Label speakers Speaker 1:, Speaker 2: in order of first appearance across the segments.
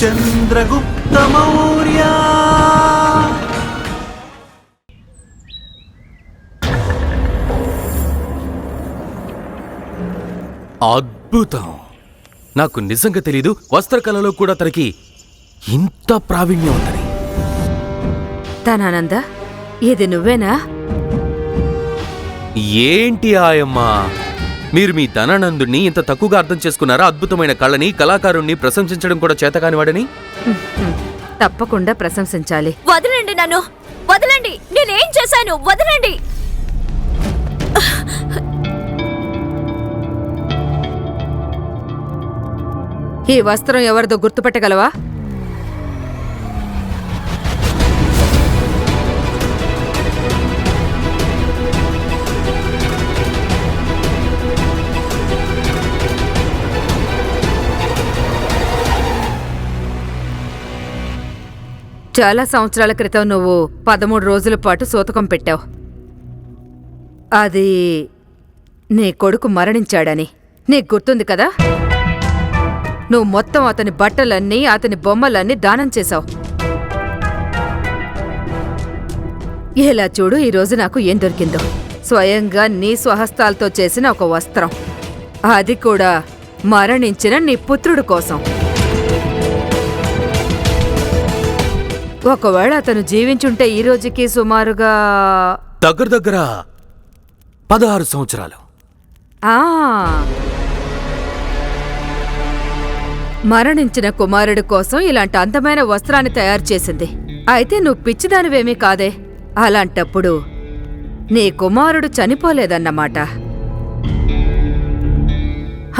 Speaker 1: చంద్రగుప్త మౌర్య.
Speaker 2: అద్భుతం. నాకు నిజంగా తెలీదు వస్త్రకళలో కూడా తనకి ఇంత ప్రావీణ్యం ఉందని.
Speaker 3: తానానంద ఇది నువ్వేనా?
Speaker 2: ఏంటి ఆయమ్మా? మీరు మీ ధనానందుణ్ణి ఇంత తక్కువగా అర్థం చేసుకున్నారా? అద్భుతమైన కళని కళాకారుణ్ణి ప్రశంసించడం కూడా చేతకాని వాడని
Speaker 3: తప్పకుండా ప్రశంసించాలి.
Speaker 4: వదలండి నన్ను. వదలండి. నేనేం చేశాను? వదలండి.
Speaker 3: ఈ వస్త్రం ఎవరిదో గుర్తుపట్టగలవా? చాలా సంవత్సరాల క్రితం నువ్వు పదమూడు రోజుల పాటు సూతకం పెట్టావు. అది నీ కొడుకు మరణించాడని. నీకు గుర్తుంది కదా? నువ్వు మొత్తం అతని బట్టలన్నీ అతని బొమ్మలన్నీ దానం చేశావు. ఇలా చూడు ఈరోజు నాకు ఏం దొరికిందో. స్వయంగా నీ స్వహస్తాలతో చేసిన ఒక వస్త్రం. అది కూడా మరణించిన నీ పుత్రుడు కోసం. ఒకవేళ అతను జీవించుంటే ఈ రోజుకి సుమారుగా
Speaker 2: దగ్గర దగ్గర పదహారు సంవత్సరాలు.
Speaker 3: ఆ. మరణించిన కుమారుడి కోసం ఇలాంటి అందమైన వస్త్రాన్ని తయారు చేసింది. అయితే నువ్వు పిచ్చిదానివేమీ కాదే. అలాంటప్పుడు నీ కుమారుడు చనిపోలేదన్నమాట.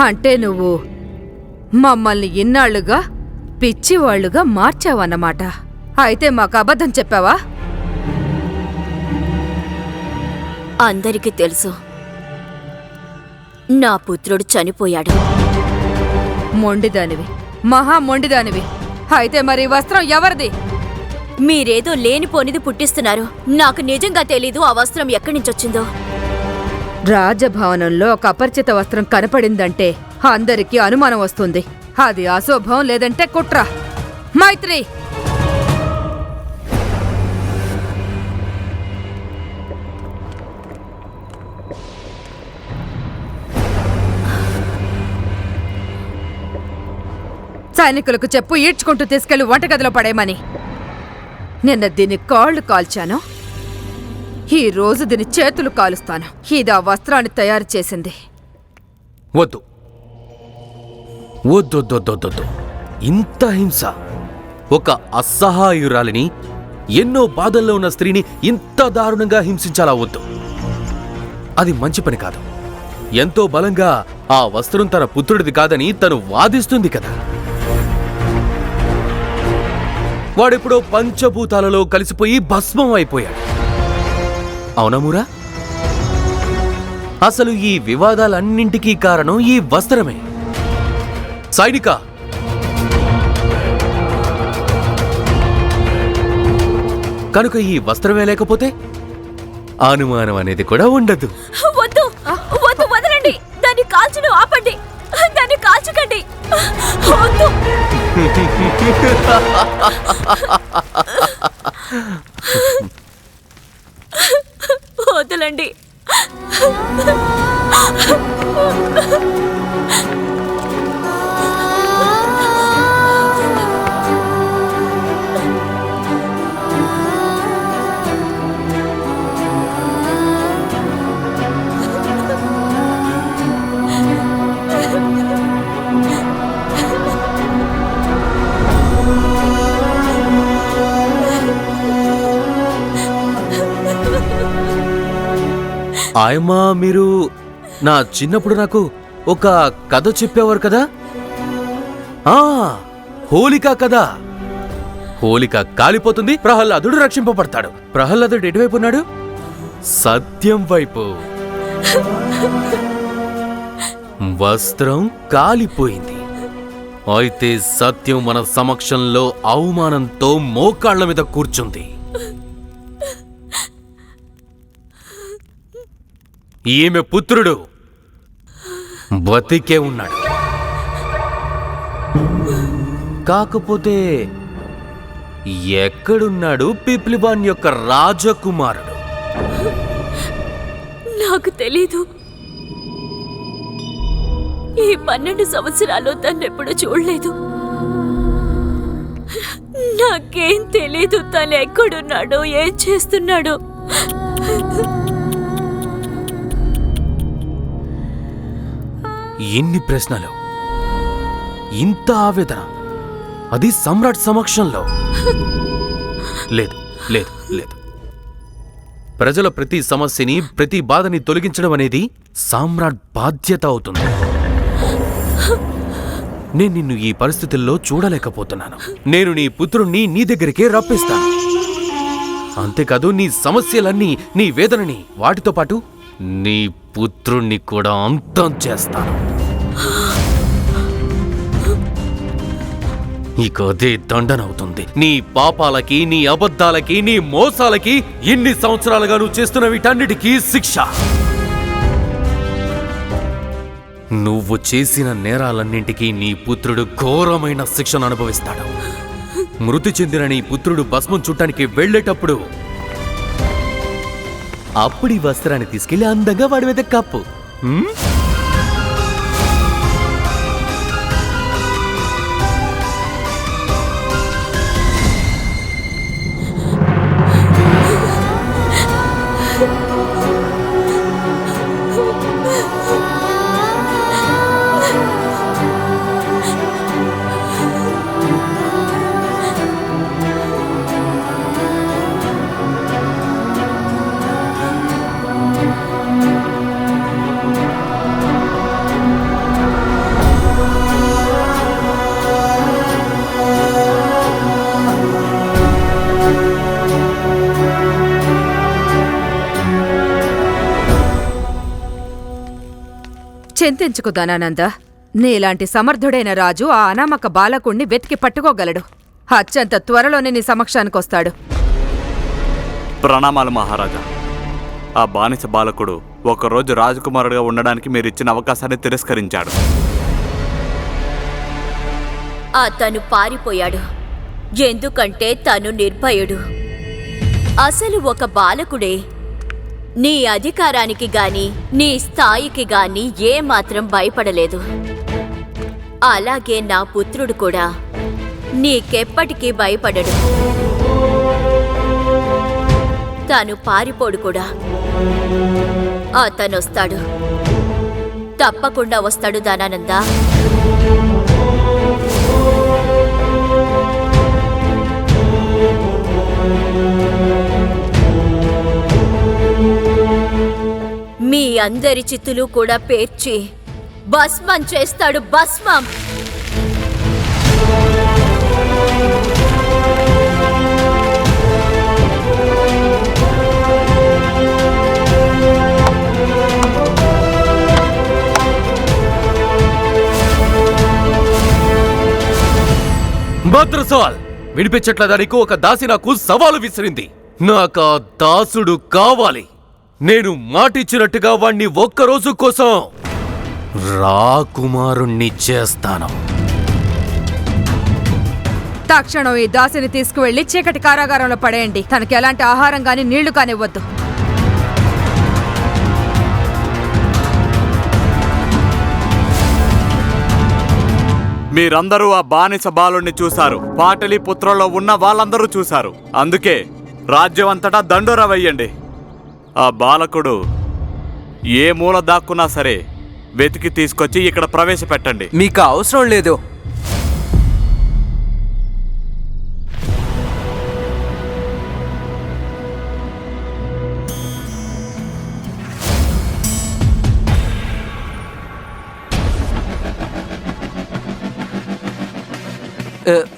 Speaker 3: అంటే నువ్వు మమ్మల్ని ఇన్నాళ్ళుగా పిచ్చివాళ్ళుగా మార్చావన్నమాట. అయితే మాకు అబద్ధం చెప్పావా?
Speaker 4: అందరికీ తెలుసు. నా పుత్రుడు చనిపోయాడు.
Speaker 3: మొండిదానివి. మహా మొండిదానివి. అయితే మరి వస్త్రం ఎవరిది?
Speaker 4: మీరేదో లేనిపోనిది పుట్టిస్తున్నారు. నాకు నిజంగా తెలీదు ఆ వస్త్రం ఎక్కడి నుంచి వచ్చిందో
Speaker 3: రాజభవనంలో ఒక అపరిచిత వస్త్రం కనపడిందంటే అందరికీ అనుమానం వస్తుంది. అది అశోభం లేదంటే కుట్ర. మైత్రి! సైనికులకు చెప్పు ఈడ్చుకుంటూ తీసుకెళ్ళి వంటగదిలో పడేయమని. నిన్న దీన్ని కాళ్ళు కాల్చాను. ఈ రోజు దీని చేతులు కాలుస్తాను. ఇది ఆ వస్త్రాన్ని తయారు చేసింది.
Speaker 2: వద్దు. వద్దొద్దొద్దొద్దొద్దు ఇంత హింస. ఒక అసహాయురాలిని ఎన్నో బాధల్లో ఉన్న స్త్రీని ఇంత దారుణంగా హింసించాలా వద్దు. అది మంచి పని కాదు. ఎంతో బలంగా ఆ వస్త్రం తన పుత్రుడిది కాదని తను వాదిస్తుంది కదా. వాడెప్పుడో పంచభూతాలలో కలిసిపోయి భస్మం అయిపోయాడు. అవునమురా అసలు ఈ వివాదాలన్నింటికీ కారణం ఈ వస్త్రమే. సైనిక! కనుక ఈ వస్త్రమే లేకపోతే? అనుమానం అనేది కూడా ఉండదు.
Speaker 4: వద్దు వద్దు వదలండి. దాన్ని కాల్చును ఆపండి. దాన్ని కాల్చకండి. వద్దు. వదలండి.
Speaker 2: ఆయమ్మా మీరు నా చిన్నప్పుడు నాకు ఒక కథ చెప్పేవారు కదా? ఆ హోలిక కథ. హోలిక కాలిపోతుంది ప్రహ్లాదుడు రక్షింపబడతాడు. ప్రహ్లాదుడు ఎటువైపు ఉన్నాడు? సత్యం వైపు. వస్త్రం కాలిపోయింది. అయితే సత్యం మన సమక్షంలో అవమానంతో మోకాళ్ళ మీద కూర్చుంది. ఈమె పుత్రుడు. బతికే ఉన్నాడు. కాకపోతే ఎక్కడున్నాడు పిప్లివాన్ యొక్క రాజకుమారుడు?
Speaker 4: నాకు తెలీదు. ఈ పన్నెండు సంవత్సరాలు ఎప్పుడు చూడలేదు. నాకేం తెలీదు తను ఎక్కడున్నాడో ఏం చేస్తున్నాడో.
Speaker 2: ఎన్ని ప్రశ్నలు? ఇంత ఆవేదన? అది సమ్రాట్ సమక్షంలో? లేదు లేదు లేదు. ప్రజల ప్రతి సమస్యని ప్రతి బాధని తొలగించడం అనేది సామ్రాట్ బాధ్యత అవుతుంది. నేను నిన్ను ఈ పరిస్థితుల్లో చూడలేకపోతున్నాను. నేను నీ పుత్రుణ్ణి నీ దగ్గరికే రప్పిస్తాను. అంతేకాదు నీ సమస్యలన్నీ నీ వేదనని వాటితో పాటు నీ పుత్రుణ్ణి కూడా అంతం చేస్తాను. నీకు అదే దండనవుతుంది. నీ పాపాలకి నీ అబద్ధాలకి నీ మోసాలకి ఇన్ని సంవత్సరాలుగా నువ్వు చేస్తున్న వీటన్నిటికీ శిక్ష. నువ్వు చేసిన నేరాలన్నింటికీ నీ పుత్రుడు ఘోరమైన శిక్షను అనుభవిస్తాడు. మృతి చెందిన నీ పుత్రుడు భస్మం చుట్టానికి వెళ్ళేటప్పుడు అప్పుడు ఈ వస్త్రాన్ని తీసుకెళ్ళి అందంగా వాడి మీద కప్పు. you
Speaker 3: చింతించుకు ధనానంద? నీలాంటి సమర్థుడైన రాజు ఆ అనామక బాలకుణ్ణి వెతికి పట్టుకోగలడు. అత్యంత త్వరలోనే నీ సమక్షానికొస్తాడు.
Speaker 1: ప్రణామాలు మహారాజా. ఆ బానిస బాలకుడు ఒకరోజు రాజకుమారుడిగా ఉండడానికి మీరు ఇచ్చిన అవకాశాన్ని తిరస్కరించాడు.
Speaker 4: అతను పారిపోయాడు. ఎందుకంటే తను నిర్భయుడు. అసలు ఒక బాలకుడే నీ అధికారానికి గాని నీ స్థాయికి గాని ఏమాత్రం భయపడలేదు. అలాగే నా పుత్రుడు కూడా నీకెప్పటికీ భయపడడు. తను పారిపోడు కూడా. అతనొస్తాడు. తప్పకుండా వస్తాడు దానానందా. మీ అందరి చిత్తులు కూడా పేర్చి భస్మం చేస్తాడు భస్మం.
Speaker 2: భద్రసవాల్ వినిపించట్లేదా నీకు ఒక దాసి నాకు సవాలు విసిరింది. నాకు ఆ దాసుడు కావాలి. నేను మాటిచ్చినట్టుగా వాణ్ణి ఒక్కరోజు కోసం రాకుమారుణ్ణి చేస్తాను.
Speaker 3: తక్షణం ఈ దాసిని తీసుకువెళ్ళి చీకటి కారాగారంలో పడేయండి. తనకి ఎలాంటి ఆహారం గాని నీళ్ళు కానివ్వద్దు
Speaker 1: మీరందరూ ఆ బానిస బాలుణ్ణి చూశారు. పాటలీపుత్రలో ఉన్న వాళ్ళందరూ చూశారు. అందుకే రాజ్యం అంతటా దండోరా వెయ్యండి. ఆ బాలకుడు ఏ మూల దాక్కున్నా సరే వెతికి తీసుకొచ్చి ఇక్కడ ప్రవేశపెట్టండి.
Speaker 5: మీకు అవసరం లేదు.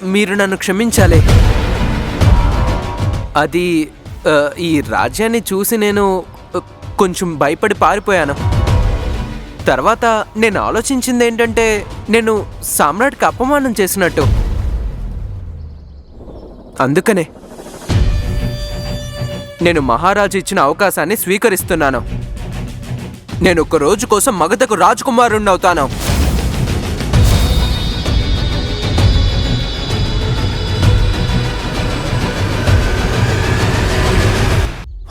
Speaker 5: మీరు నన్ను క్షమించాలి. అది ఈ రాజ్యాన్ని చూసి నేను కొంచెం భయపడి పారిపోయాను. తర్వాత నేను ఆలోచించింది ఏంటంటే నేను సామ్రాట్కి అపమానం చేసినట్టు. అందుకనే నేను మహారాజు ఇచ్చిన అవకాశాన్ని స్వీకరిస్తున్నాను. నేను ఒక రోజు కోసం మగధకు రాజకుమారుణ్ణి అవుతాను.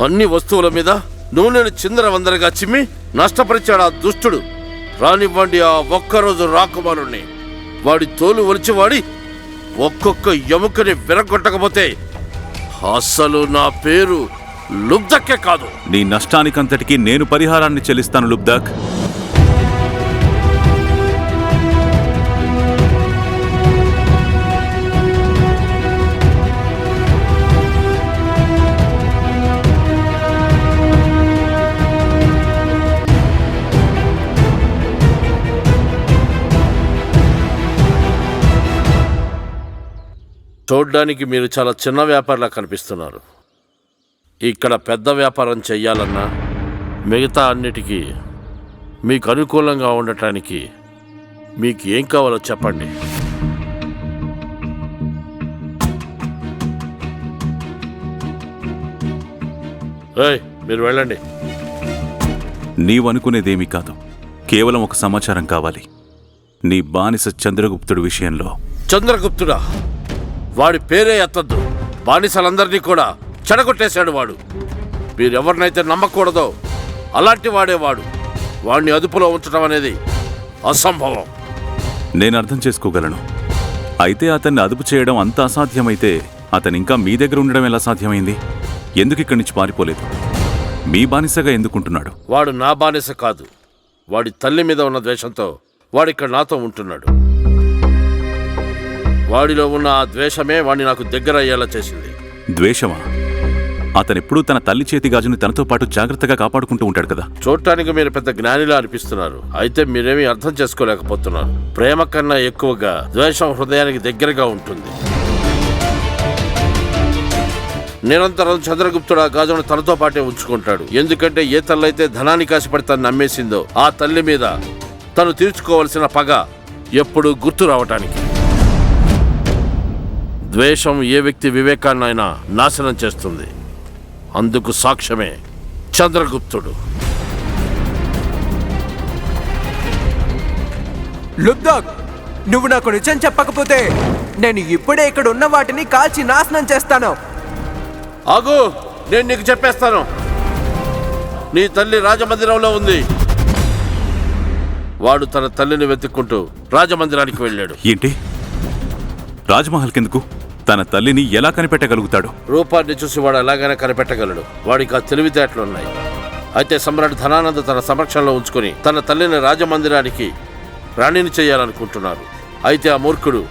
Speaker 6: అన్ని వస్తువుల మీద నూనెను చిందర వందరగా చిమ్మి నష్టపరిచాడు ఆ దుష్టుడు. రానివ్వండి ఆ ఒక్కరోజు రాకుమారుణ్ణి. వాడి తోలు ఒలిచివాడి ఒక్కొక్క ఎముకని విరగొట్టకపోతే అసలు నా పేరు లుబ్ధక్కే కాదు.
Speaker 7: నీ నష్టానికంతటికీ నేను పరిహారాన్ని చెల్లిస్తాను లుబ్దాక్
Speaker 6: చూడ్డానికి మీరు చాలా చిన్న వ్యాపారిలా కనిపిస్తున్నారు. ఇక్కడ పెద్ద వ్యాపారం చెయ్యాలన్నా మిగతా అన్నిటికీ మీకు అనుకూలంగా ఉండటానికి మీకు ఏం కావాలో చెప్పండి. ఏయ్ మీరు వెళ్ళండి.
Speaker 7: నీవనుకునేదేమీ కాదు. కేవలం ఒక సమాచారం కావాలి. నీ బానిస చంద్రగుప్తుడి విషయంలో.
Speaker 6: చంద్రగుప్తుడా? వాడి పేరే ఎత్తద్దు. బానిసలందరినీ కూడా చెడగొట్టేశాడు వాడు. మీరెవరినైతే నమ్మకూడదో అలాంటి వాడేవాడు వాడిని అదుపులో ఉంచడం అనేది అసంభవం.
Speaker 7: నేను అర్థం చేసుకోగలను. అయితే అతన్ని అదుపు చేయడం అంత అసాధ్యమైతే అతను ఇంకా మీ దగ్గర ఉండడం ఎలా సాధ్యమైంది? ఎందుకు ఇక్కడి నుంచి పారిపోలేదు? మీ బానిసగా ఎందుకుంటున్నాడు?
Speaker 6: వాడు నా బానిస కాదు. వాడి తల్లి మీద ఉన్న ద్వేషంతో వాడిక్కడ నాతో ఉంటున్నాడు. వాడిలో ఉన్న ఆ ద్వేషమే వాడిని నాకు దగ్గర అయ్యేలా చేసింది.
Speaker 7: ద్వేషమా? అతనెప్పుడూ తన తల్లి చేతి గాజుని తనతో పాటు జాగ్రత్తగా కాపాడుకుంటూ ఉంటాడు కదా.
Speaker 6: చూడటానికి మీరు పెద్ద జ్ఞానిలా అనిపిస్తున్నారు. అయితే మీరేమీ అర్థం చేసుకోలేకపోతున్నారు. ప్రేమ కన్నా ఎక్కువగా ద్వేషం హృదయానికి దగ్గరగా ఉంటుంది. నిరంతరం చంద్రగుప్తుడు ఆ గాజును తనతో పాటే ఉంచుకుంటాడు. ఎందుకంటే ఏ తల్లైతే ధనానికి ఆశపడి తను నమ్మేసిందో ఆ తల్లి మీద తను తీర్చుకోవలసిన పగ ఎప్పుడు గుర్తు రావటానికి. ద్వేషం ఏ వ్యక్తి వివేకాన్నైనా నాశనం చేస్తుంది. అందుకు సాక్ష్యమే చంద్రగుప్తుడు.
Speaker 5: లుబ్దాక్ నువ్వు నాకు నిజం చెప్పకపోతే నేను ఇప్పుడే ఇక్కడ ఉన్న వాటిని కాల్చి నాశనం చేస్తాను.
Speaker 6: ఆగు నేను నీకు చెప్పేస్తాను. నీ తల్లి రాజమందిరంలో ఉంది. వాడు తన తల్లిని వెతుక్కుంటూ రాజమందిరానికి వెళ్ళాడు.
Speaker 7: ఏంటి? రాజ్మహల్ కెందుకు తన తల్లిని ఎలా కనిపెట్టగలుగుతాడు?
Speaker 6: రూపాన్ని చూసి వాడు ఎలాగైనా కనిపెట్టగలడు. వాడికి ఆ తెలివితేటలు ఉన్నాయి అయితే సమ్రాట్ ధనానంద తన సంరక్షణలో ఉంచుకొని తన తల్లిని రాజమందిరానికి రాణిని చేయాలనుకుంటున్నారు. అయితే ఆ మూర్ఖుడు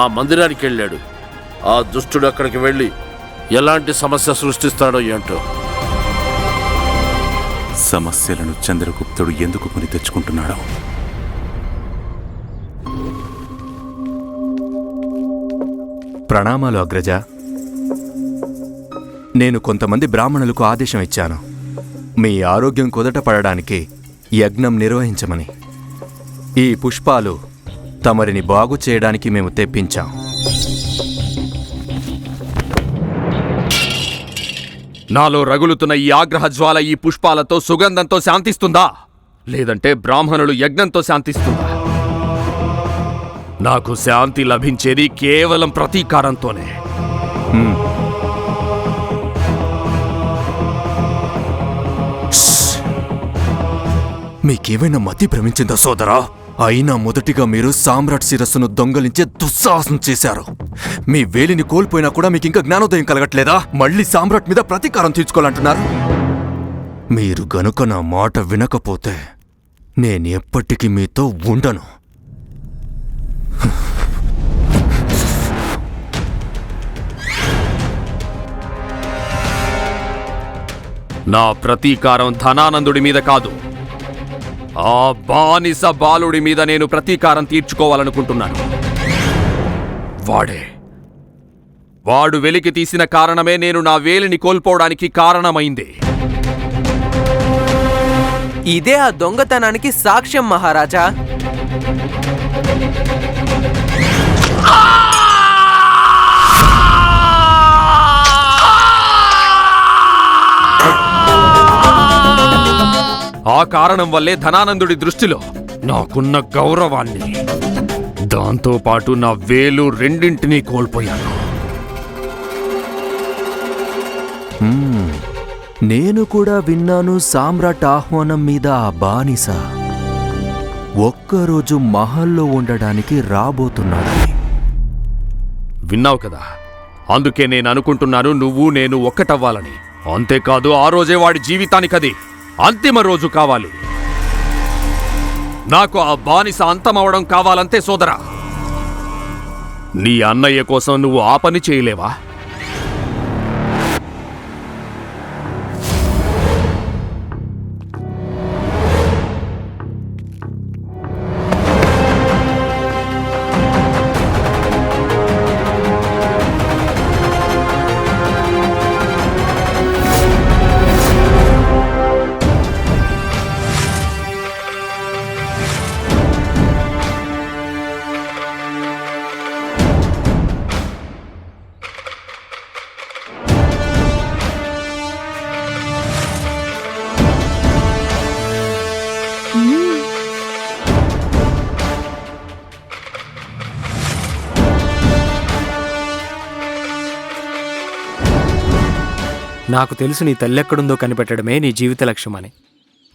Speaker 6: ఆ మందిరానికి వెళ్ళాడు. ఆ దుష్టుడు అక్కడికి వెళ్ళి ఎలాంటి సమస్య సృష్టిస్తాడో ఏంటో.
Speaker 7: సమస్యలను చంద్రగుప్తుడు ఎందుకు కొని తెచ్చుకుంటున్నాడో?
Speaker 8: ప్రణామాలు అగ్రజ. నేను కొంతమంది బ్రాహ్మణులకు ఆదేశం ఇచ్చాను. మీ ఆరోగ్యం కుదట పడడానికి యజ్ఞం నిర్వహించమని. ఈ పుష్పాలు తమరిని బాగు చేయడానికి మేము తెప్పించాం.
Speaker 9: నాలో రగులుతున్న ఈ ఆగ్రహ జ్వాల ఈ పుష్పాలతో సుగంధంతో శాంతిస్తుందా? లేదంటే బ్రాహ్మణులు యజ్ఞంతో శాంతిస్తుందా? నాకు శాంతి లభించేది కేవలం ప్రతీకారంతోనే.
Speaker 8: మీకేమైనా మతి భ్రమించిందా సోదరా? అయినా మొదటిగా మీరు సామ్రాట్ శిరస్సును దొంగలించే దుస్సాహసం చేశారు. మీ వేలిని కోల్పోయినా కూడా మీకు ఇంకా జ్ఞానోదయం కలగట్లేదా? మళ్ళీ సామ్రాట్ మీద ప్రతీకారం తీర్చుకోవాలంటున్నారు? మీరు గనుక నా మాట వినకపోతే నేను ఎప్పటికీ మీతో ఉండను.
Speaker 9: నా ప్రతీకారం ధనానందుడి మీద కాదు. ఆ బానిస బాలుడి మీద నేను ప్రతీకారం తీర్చుకోవాలనుకుంటున్నాను. వాడే. వాడు వెలికి తీసిన కారణమే నేను నా వేలిని కోల్పోవడానికి కారణమైంది.
Speaker 5: ఇదే ఆ దొంగతనానికి సాక్ష్యం మహారాజా.
Speaker 9: ఆ కారణం వల్లే ధనానందుడి దృష్టిలో నాకున్న గౌరవాన్ని. దాంతో పాటు నా వేలు రెండింటినీ కోల్పోయాను.
Speaker 8: నేను కూడా విన్నాను సామ్రాట్ ఆహ్వానం మీద ఆ బానిస ఒక్కరోజు మహల్లో ఉండడానికి రాబోతున్నాడని.
Speaker 2: విన్నావు కదా? అందుకే నేను అనుకుంటున్నాను నువ్వు నేను ఒక్కటవ్వాలని. అంతేకాదు ఆ రోజే వాడి జీవితానికి అది అంతిమ రోజు కావాలి. నాకు ఆ బానిస అంతమవడం కావాలంతే సోదరా. నీ అన్నయ్య కోసం నువ్వు ఆ పని చేయలేవా?
Speaker 10: నాకు తెలుసు నీ తల్లి ఎక్కడుందో కనిపెట్టడమే నీ జీవిత లక్ష్యమని.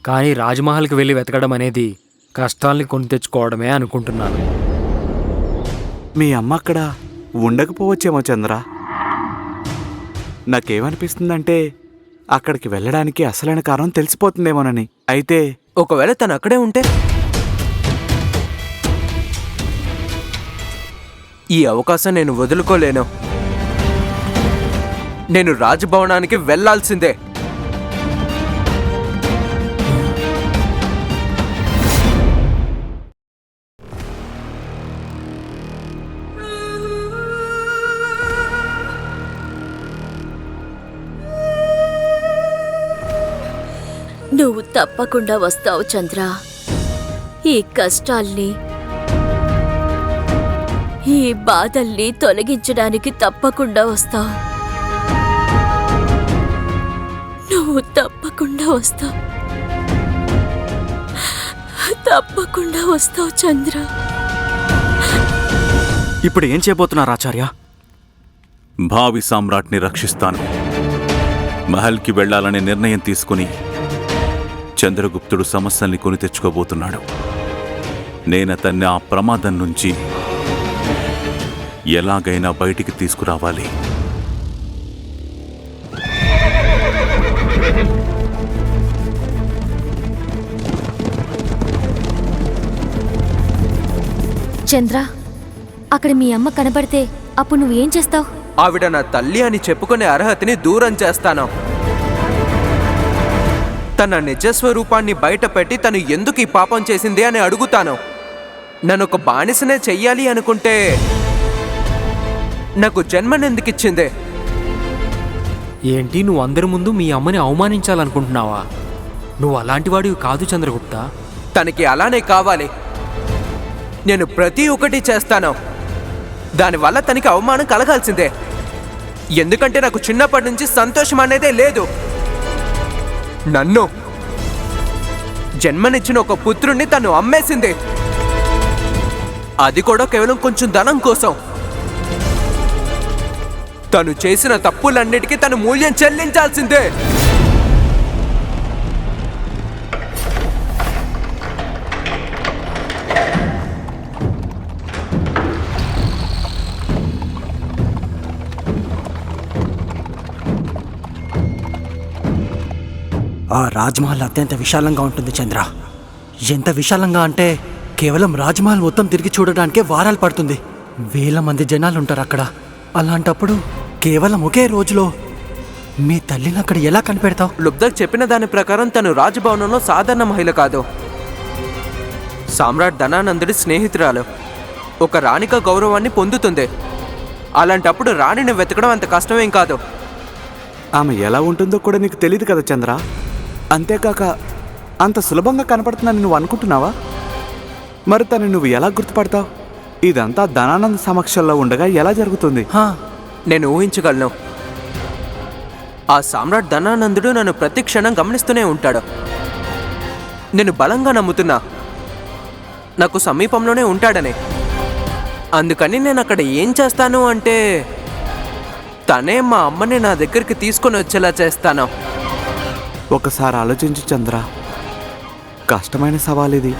Speaker 10: కానీ రాజ్మహల్కి వెళ్ళి వెతకడం అనేది కష్టాల్ని కొని తెచ్చుకోవడమే అనుకుంటున్నాను.
Speaker 1: మీ అమ్మ అక్కడ ఉండకపోవచ్చేమో చంద్ర. నాకేమనిపిస్తుందంటే అక్కడికి వెళ్ళడానికి అసలైన కారణం తెలిసిపోతుందేమోనని. అయితే
Speaker 5: ఒకవేళ తను అక్కడే ఉంటే? ఈ అవకాశం నేను వదులుకోలేను. నేను రాజభవనానికి వెళ్ళాల్సిందే.
Speaker 4: నువ్వు తప్పకుండా వస్తావు చంద్ర. ఈ కష్టాల్ని ఈ బాధల్ని తొలగించడానికి తప్పకుండా వస్తావు. నువ్వు తప్పకుండా వస్తావు. తప్పకుండా వస్తావు చంద్ర.
Speaker 11: ఇప్పుడు ఏం చేయబోతున్నారు ఆచార్య?
Speaker 1: భావి సామ్రాట్ని రక్షిస్తాను. మహల్కి వెళ్ళాలనే నిర్ణయం తీసుకుని చంద్రగుప్తుడు సమస్యల్ని కొని తెచ్చుకోబోతున్నాడు. నేనతన్ని ఆ ప్రమాదం నుంచి ఎలాగైనా బయటికి తీసుకురావాలి.
Speaker 12: చంద్ర అక్కడ మీ అమ్మ కనబడితే అప్పుడు నువ్వేం చేస్తావు?
Speaker 5: ఆవిడ నా తల్లి అని చెప్పుకునే అర్హతని దూరం చేస్తాను. తన నిజస్వరూపాన్ని బయటపెట్టి తను ఎందుకు ఈ పాపం చేసింది అని అడుగుతాను. నన్ను ఒక బానిసనే చెయ్యాలి అనుకుంటే నాకు జన్మనెందుకు ఇచ్చిందే
Speaker 10: ఏంటి నువ్వు అందరి ముందు మీ అమ్మని అవమానించాలనుకుంటున్నావా? నువ్వు అలాంటి వాడివి కాదు చంద్రగుప్త.
Speaker 5: తనకి అలానే కావాలి. నేను ప్రతి ఒక్కటి చేస్తాను. దానివల్ల తనకి అవమానం కలగాల్సిందే. ఎందుకంటే నాకు చిన్నప్పటి నుంచి సంతోషం అనేదే లేదు. నన్ను జన్మనిచ్చిన ఒక పుత్రుణ్ణి తను అమ్మేసింది. అది కూడా కేవలం కొంచెం ధనం కోసం. తను చేసిన తప్పులన్నిటికీ తను మూల్యం చెల్లించాల్సిందే.
Speaker 11: ఆ రాజ్మహల్ అత్యంత విశాలంగా ఉంటుంది చంద్ర. ఎంత విశాలంగా అంటే కేవలం రాజ్మహల్ మొత్తం తిరిగి చూడడానికే వారాలు పడుతుంది. వేల మంది జనాలు ఉంటారు అక్కడ. అలాంటప్పుడు కేవలం ఒకే రోజులో మీ తల్లిని అక్కడ ఎలా కనిపెడతావు?
Speaker 5: లుబ్ధక్ చెప్పిన దాని ప్రకారం తను రాజభవనంలో సాధారణ మహిళ కాదు. సామ్రాట్ ధనానందుడి స్నేహితురాలు. ఒక రాణిక గౌరవాన్ని పొందుతుంది. అలాంటప్పుడు రాణిని వెతకడం అంత కష్టమేం కాదు.
Speaker 1: ఆమె ఎలా ఉంటుందో కూడా నీకు తెలియదు కదా చంద్ర. అంతేకాక అంత సులభంగా కనపడుతుందని నువ్వు అనుకుంటున్నావా? మరి తను నువ్వు ఎలా గుర్తుపడతావు? ఇదంతా ధనానంద సమక్షంలో ఉండగా ఎలా జరుగుతుంది?
Speaker 11: హా,
Speaker 5: నేను ఊహించగలను. ఆ సామ్రాట్ ధనానందుడు నన్ను ప్రతి క్షణం గమనిస్తూనే ఉంటాడు. నేను బలంగా నమ్ముతున్నా. నాకు సమీపంలోనే ఉంటాడని. అందుకని నేను అక్కడ ఏం చేస్తాను అంటే తనే మా అమ్మని నా దగ్గరికి తీసుకొని వచ్చేలా చేస్తాను.
Speaker 1: ఒకసారి ఆలోచించు చంద్ర. కష్టమైన సవాల్ ఇది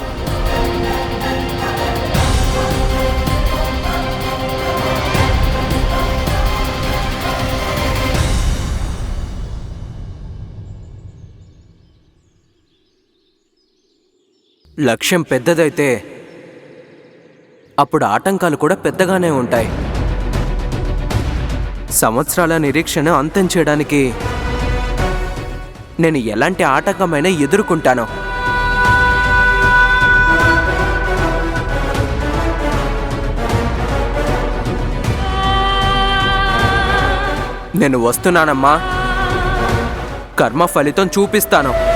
Speaker 5: లక్ష్యం పెద్దదైతే అప్పుడు ఆటంకాలు కూడా పెద్దగానే ఉంటాయి. సంవత్సరాల నిరీక్షణ అంతం చేయడానికి నేను ఎలాంటి ఆటంకమైనా ఎదుర్కొంటాను. నేను వస్తున్నానమ్మా. కర్మ ఫలితం చూపిస్తాను.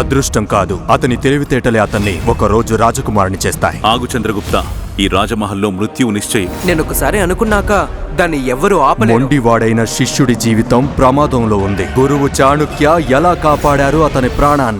Speaker 8: అదృష్టం కాదు. అతని తెలివితేటలే అతన్ని ఒక రోజు రాజకుమారుని చేస్తాయి.
Speaker 7: ఆగు చంద్రగుప్త ఈ రాజమహల్లో మృత్యువు నిశ్చయం.
Speaker 5: నేను ఒకసారి అనుకున్నాక దాన్ని ఎవ్వరూ ఆపలేరు.
Speaker 8: మొండివాడైన శిష్యుడి జీవితం ప్రమాదంలో ఉంది. గురువు చాణుక్య ఎలా కాపాడారు అతని ప్రాణాన్ని?